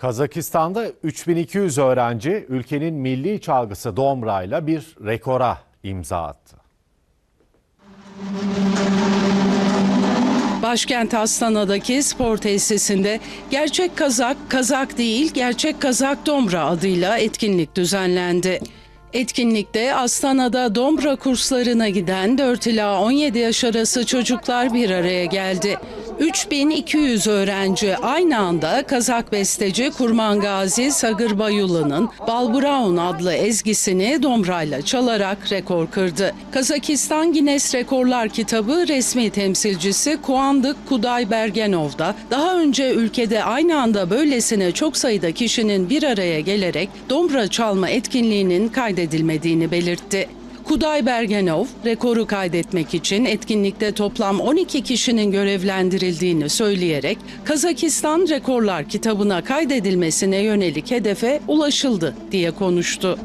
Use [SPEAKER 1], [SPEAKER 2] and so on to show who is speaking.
[SPEAKER 1] Kazakistan'da 3200 öğrenci ülkenin milli çalgısı Domra'yla bir rekora imza attı.
[SPEAKER 2] Başkent Astana'daki spor tesisinde gerçek kazak, kazak değil gerçek kazak Dombra adıyla etkinlik düzenlendi. Etkinlikte Astana'da Dombra kurslarına giden 4 ila 17 yaş arası çocuklar bir araya geldi. 3200 öğrenci aynı anda Kazak besteci Kurman Gazi Sagır Bayulu'nun Bal Brown adlı ezgisini dombrayla çalarak rekor kırdı. Kazakistan Guinness Rekorlar kitabı resmi temsilcisi Kuandık Kuday Bergenov da daha önce ülkede aynı anda böylesine çok sayıda kişinin bir araya gelerek dombra çalma etkinliğinin kaydedilmediğini belirtti. Kuday Bergenov, rekoru kaydetmek için etkinlikte toplam 12 kişinin görevlendirildiğini söyleyerek Kazakistan Rekorlar kitabına kaydedilmesine yönelik hedefe ulaşıldı diye konuştu.